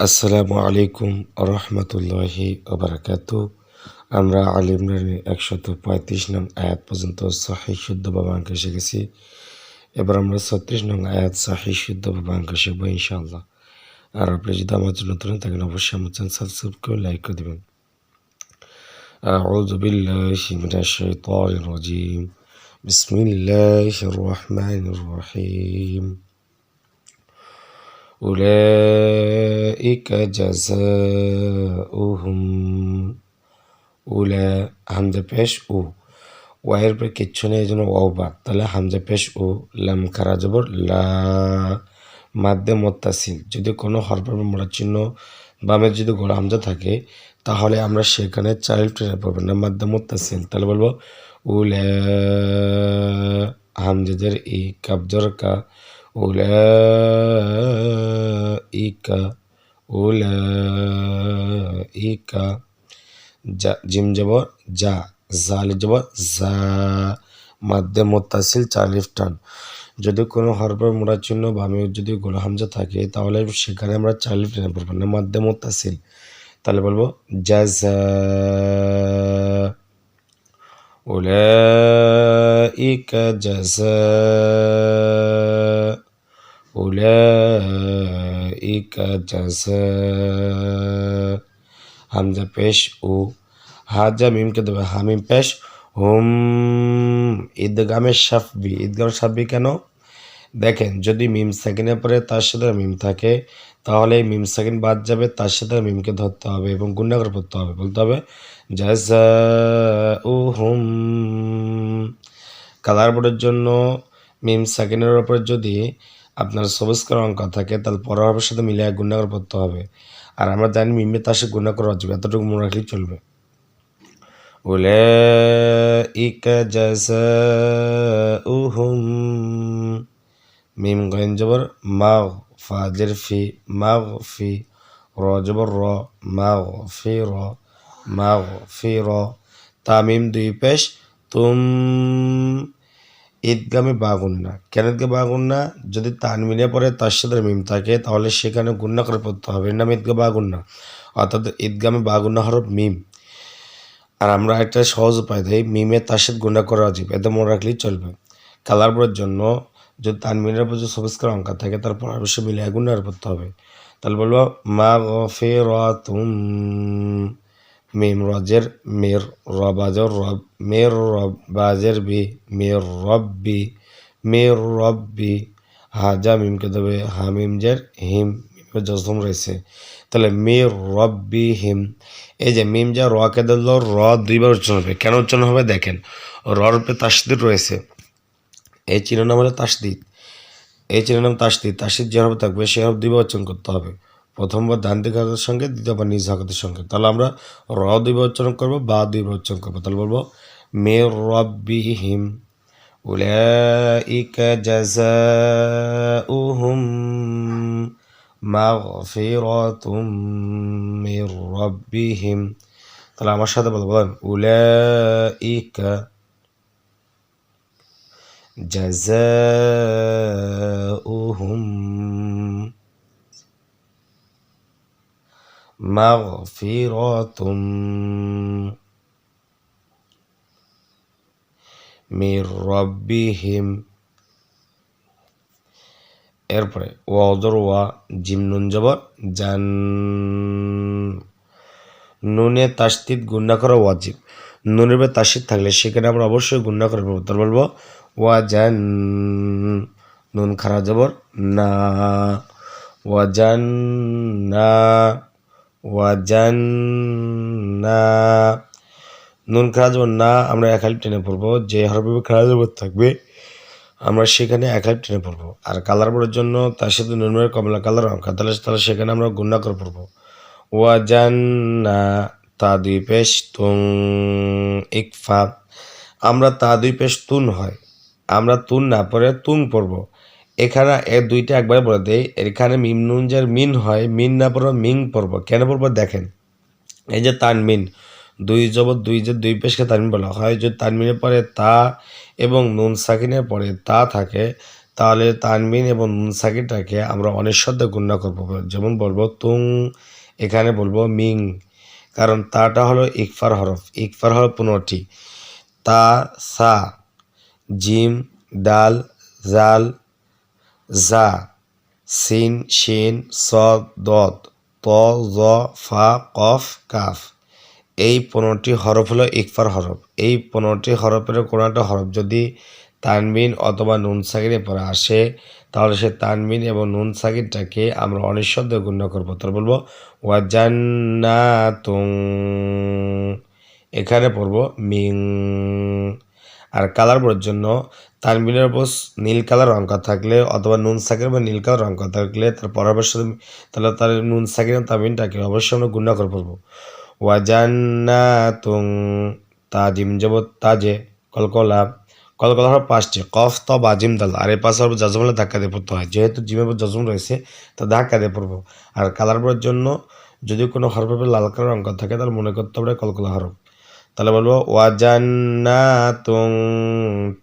আসসালামু আলাইকুম রহমতুল্লাহি ওবরাকাত আমরা আল ইমরানের একশত পঁয়ত্রিশ নং আয়াত পর্যন্ত সাহি শুদ্ধ বাবাঙ্ক শিখেছি এবার আমরা ছত্রিশ নং আয়াত সাহি শুদ্ধ বাবাঙ্ক শিখবো ইনশাআল্লাহ আর আপনি যদি আমার জন্য নতুন থাকেন অবশ্যই আমার চ্যানেল সাবস্ক্রাইব করে লাইক করে দেবেন أعوذ بالله من الشيطان الرجيم بسم الله الرحمن الرحيم أولئك جزاؤهم উলা হামজা পেশ উ ওয়াইয়ের পরে কিচ্ছু নেই এই জন্য ওয়াও বাদ তাহলে হামজা পেশ উ লাম খারা জবর লা মাদ্দে মোত্তাসিল যদি কোনো হরফের মোড়া চিহ্ন বামের যদি গোড়া হামজা থাকে তাহলে আমরা সেখানে চাইল্ড ট্রেনে পড়বো না মাদ্দে মোত্তাসিল তাহলে বলবো উলা হামজাদের ই কাবজর কা উলা ইকা উলা ইকা যা জিম যাব যা জালি যাব যা মাধ্যে মোত্তাসিল চালিফ টান যদি কোনো হরফের মোড়া চিহ্ন বামে যদি গোলা হামজা থাকে তাহলে সেখানে আমরা চালিফ টেনে পড়বো না মাধ্যে মোত্তাসিল তাহলে বলবো জাজা أولئك جزاء أولئك ইকা জাজা হামজা পেশ ও হাজা মিমকে দেবে হামিম পেশ হুম ঈদগামে সাফবি ঈদগামের সাফবি কেন দেখেন যদি মিম সেকেন্ডের পরে তার সাথে মিম থাকে তাহলে মিম সেকেন্ড বাদ যাবে তার সাথে মিমকে ধরতে হবে এবং গুন্ডাগর পড়তে হবে বলতে হবে জাজা উ হুম কালার বোর্ডের জন্য মিম সেকেন্ডের ওপরে যদি আপনার সবুজকার অঙ্ক থাকে তাহলে পরের সাথে মিলিয়ে গুন্ডা করে পড়তে হবে আর আমরা জানি মিমে তার সাথে গুণা করা যাবে এতটুকু মনে রাখলেই চলবে أولئك جزاؤهم মিম গয়েন জবর মাগ ফাজের ফি মাগ ফি র জবর র মাগ ফি র মাগ ফি র তামিম দুই পেশ তুম ঈদগামে বাগুন্না। কেন ঈদগে বাগুন্না, যদি তানমিনে পরে তার সাথে মিম থাকে, তাহলে সেখানে গুন্না করে পড়তে হবে। নাম ঈদগে বাগুন্না। অর্থাৎ ঈদগামে বাগুন্না হরফ মিম। আর আমরা একটা সহজ উপায় দেয় মিমে তার সাথে গুন্ডা করা উচিত। এতে মনে রাখলেই চলবে। কালার বোর্ডের জন্য যদি তানমিনের উপর যদি সবুজকার অঙ্কা থাকে, তারপর অবশ্যই মিলে গুন্ডার পড়তে হবে। তাহলে বলব, মা গফে মিম রজের, মের রবাজর রব, মের রব বাজের বি, মের রব্বি মের রব্বি হাজা মিমকে দেবে হামিম জের, হিম জসম রয়েছে। তাহলে মের রব্বি হিম, এই যে মিম যা রকে দিল র দুইবার উচ্চারণ হবে। কেন উচ্চারণ হবে? দেখেন রর তাসদিদ রয়েছে। এই চিহ্ন নাম হলো তাসদিদ। এই চিহ্ন নাম তাসদিদ। তাসদিদ যে হবে থাকবে, সে হবে দুইবার উচ্চারণ করতে হবে। প্রথমবার ডান দিক হাতের সঙ্গে দ্বিতীয়বার নিজ হাতের সঙ্গে তাহলে আমরা র দুইবার উচ্চারণ করবো বা দুইবার উচ্চারণ করবো তাহলে বলবো মে রব্বি হিম أولئك جزاؤهم مغفرة من ربهم তাহলে আমার সাথে বলো বলেন أولئك جزاؤهم مغفرة من ربهم এরপরে ওয়াদর ওয়া জিম নুন জবর জান নুনে তাস্তিদ গুন্না করা ওয়াজিব নুনের পরে তাস্তিদ থাকলে সেখানে আমরা অবশ্যই গুন্না করে পড়বো তার বলবো ওয়া জান নুন খারা জবর না ওয়াজান না নুন খারা জবর না, আমরা এক হালিফ টেনে পড়ব। যে হরফে খারা জবর থাকবে, আমরা সেখানে এক হাইপ টেনে পড়ব। আর কালার বোর্ডের জন্য তার সাথে নুনের কমলা কালার অঙ্কা তাহলে তাহলে সেখানে আমরা গুন্ডা করে পড়ব। ওয়াজান্না তা দুই পেশ তুং ইকফা। আমরা তা দুই পেশ তুন হয়। আমরা তুন না পরে তুং পড়ব। এখানে এ দুইটা একবারে বলে দেই। এখানে মিম নুন মিন হয়, মিন না পড়ব মিং পড়ব। কেন পড়ব দেখেন? এই যে তান মিন, দুই জবর দুই যে দুই পেশকে তানমিন বলা হয়। যদি তানমিনের পরে তা এবং নুন সাকিনের পরে তা থাকে, তাহলে তানমিন এবং নুন সাকিটাকে আমরা অনেক সাথে গুণনা করব। যেমন বলব তুং, এখানে বলব মিং। কারণ তাটা হলো ইকফার হরফ। ইকফার হলো পনেরোটি। তা, সা, জিম, ডাল, জাল জা, সিন, শিন স দত ত, জ, ফা, কফ, কাফ। এই পনেরোটি হরফ হলো ইকফার হরফ। এই পনেরোটি হরফের কোনো একটা হরফ যদি তানবিন অথবা নুন সাকিরে পরে আসে, তাহলে সে তানবিন এবং নুন সাকিরটাকে আমরা অনিঃশব্দ গণ্য করব। তাহলে বলব ওয়াজান্নাতুং এখানে পড়ব, মিং। আর কালার বোর্ডের জন্য তানবিনের উপর নীল কালার রং করা থাকলে অথবা নুন সাকির বা নীল কালার অঙ্ক থাকলে তার পরের পরামর্শ তাহলে তার নুন সাকির তামিনটাকে অবশ্যই আমরা গুণা করে পড়ব। ওয়াজান্নাতুং তাজিম জবত তাজে কলকলা। কলকলা হলো পাঁচটি। কফ ত বাজিম দাল। আর এই পাশে জজম হলে ধাক্কা দিয়ে পড়তে হয়। যেহেতু জিমের উপর জজম রয়েছে, তা ধাক্কা দিয়ে পড়ব। আর কালার জন্য যদি কোনো হরফে লাল কালার অঙ্ক থাকে, তাহলে মনে করতে হবে কলকলা হরফ। তাহলে বলব ওয়াজান্নাতুং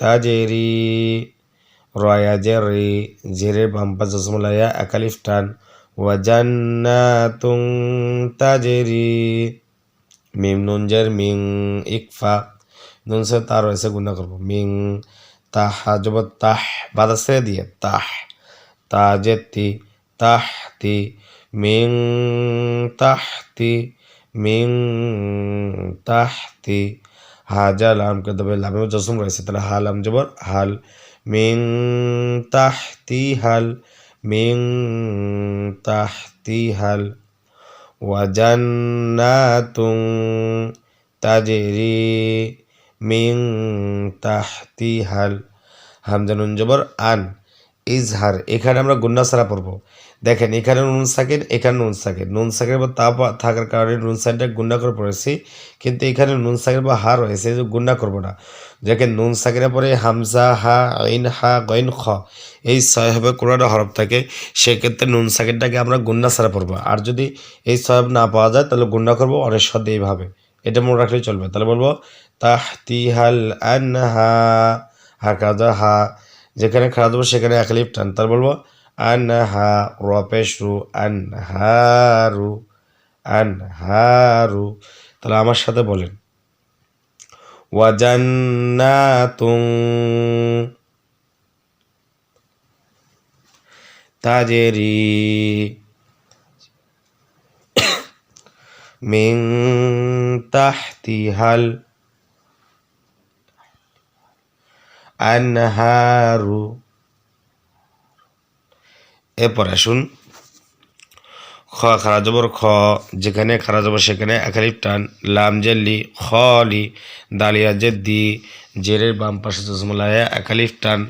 তাজেরি, রয়া জেরি জেরের বাম্পা জসমলাইয়া একালিফ টান ওয়াজান্নাতুং তাজেরি, মিম নুনজের মিং ইকফা, নুন সে তার রয়েছে গুণা করব, মিং তাহ জব তাহ ছেড়ে দিয়ে তাহ, তাজেতি, তাহতি, মিং তাহতি মিং তাহতি হাজা লামকে তবে লামে জসম রয়েছে, তাহলে হাল আম জবর হাল। মিং তাহতি হাল মিং তাহতি হাল। ওয়াজান্নাতুং তাজরি মিং তাহতি হাল। হামজা নুন জবর আন, ইজহার, এখানে আমরা গুন্না সারা পড়ব। দেখেন, এখানে নুন সাকির এখানে নুন সাকির নুন সাকির বা তা থাকার কারণে নুন সাকিরটা গুন্না করে পড়েছি, কিন্তু এখানে নুন সাকির বা হা রয়েছে যে গুন্না করব না। দেখেন, নুন সাকিরের পরে হামজা, হা, আইন, হা, গইন, খ, এই ছয় হবে কোনো হরফ থাকে, সেক্ষেত্রে নুন সাকিরটাকে আমরা গুন্না সারা পড়ব। আর যদি এই ছয় না পাওয়া যায়, তাহলে গুন্না করব অনেক সাথে এইভাবে। এটা মনে রাখলেই চলবে। তাহলে বলব, তাহতিহাল আনহা হা হা কাজা হা যেখানে খারাপ দেবো সেখানে এক লিপ টান। তার বলব আনহা রপেশু আনহারু আনহারু। তাহলে আমার সাথে বলেন। ওয়াজান্নাতুং তাজেরি মিং তাহতিহাল আনহারু এরপর আসুন। খ খারা জবর খ, যেখানে খারা জবর সেখানে একালিপ টান, লাম জেল্লি খলি দালিয়া জেদ্দি, জেরের বাম পাশে জসমলায়া একালিফ টান।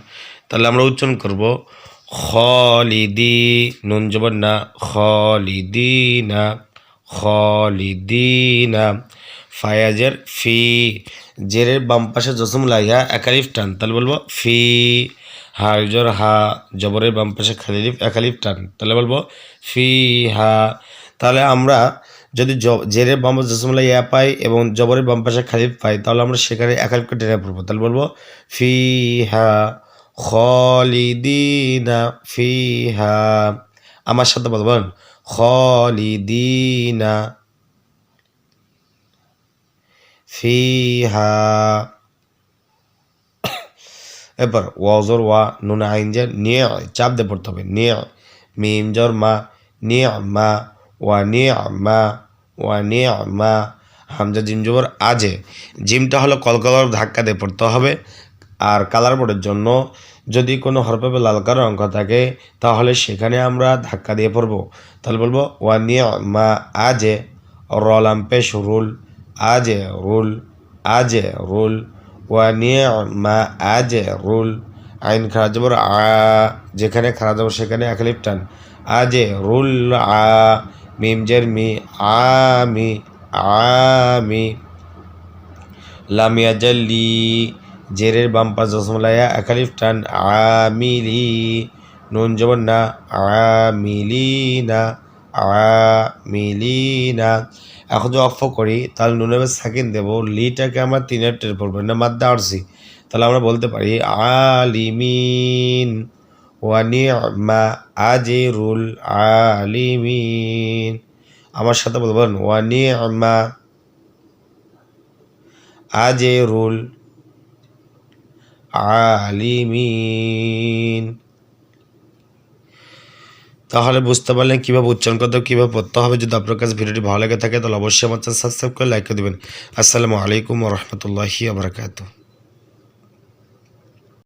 তাহলে আমরা উচ্চারণ করব খলিদি নুন জবর না খলিদিনা খলিদিনা ফায়াজের ফি, জেরের বাম পাশে জসম লাইয়া একালিফ টান। তাহলে বলব ফি হা জর হা জবরের বাম পাশে খালিফ একালিফ টান। তাহলে বলব, ফি হা। তাহলে আমরা যদি জেরের বাম পাশে জসম লাইয়া পাই এবং জবরের বাম পাশে খালিফ পাই, তাহলে আমরা সেখানে একালিফকে টেনে পড়ব। তাহলে বলব, ফি হা খলিদিনা, ফি হা। আমার সাথে বলবেন খলিদিনা ফিহা এরপর ওয়াজর ওয়া নুন আইন যে নিয়ে চাপ দিয়ে পড়তে হবে। নিয়ে মিম, জর, মা, নিয়ে মা, ওয়া, নিয়ে মা, ওয়া, নিয়ে মা। হামজা জিম জবর আজে। জিমটা হলো কলকলার ধাক্কা দিয়ে পড়তে হবে। আর কালার বোর্ডের জন্য যদি কোনো হরপে লাল কালার অঙ্ক থাকে, তাহলে সেখানে আমরা ধাক্কা দিয়ে পড়ব। তাহলে বলব, ওয়া, নিয়ে মা, আজে, রলাম পেশ রুল, আজে রুল আজে রুল ওয়া নিয়ে মা আজে রুল আইন খারাপ জবর আ, যেখানে খারাপ যাব সেখানে একলিপ টান। আজে রুল আ, মিম জের মি আমি আমি লামিয়া জাল্লি জেরের বাম পাশ জসমলায়া একালিফ টান। আমিলি নুন জবর না। আমিলিনা আমিলিনা এখন যদি অফ করি, তাহলে নুনের সাকিন দেব, লিটাকে আমরা তিনের টের পড়ব না মাদ্দা আরসি তাহলে আমরা বলতে পারি, আলিমিন ওয়ানিমা আজিরুল আলিমিন। আমার সাথে বলবেন ওয়ানিমা আজিরুল আলিমিন। তাহলে বুঝতে পারলেন কীভাবে উচ্চারণ করতে হবে, কীভাবে পড়তে হবে। যদি আপনার কাছে ভিডিওটি ভালো লেগে থাকে, তাহলে অবশ্যই আমার চ্যানেল সাবস্ক্রাইব করে লাইক করে দেবেন। আসসালামু আলাইকুম রহমতুল্লাহি আবরাকাতু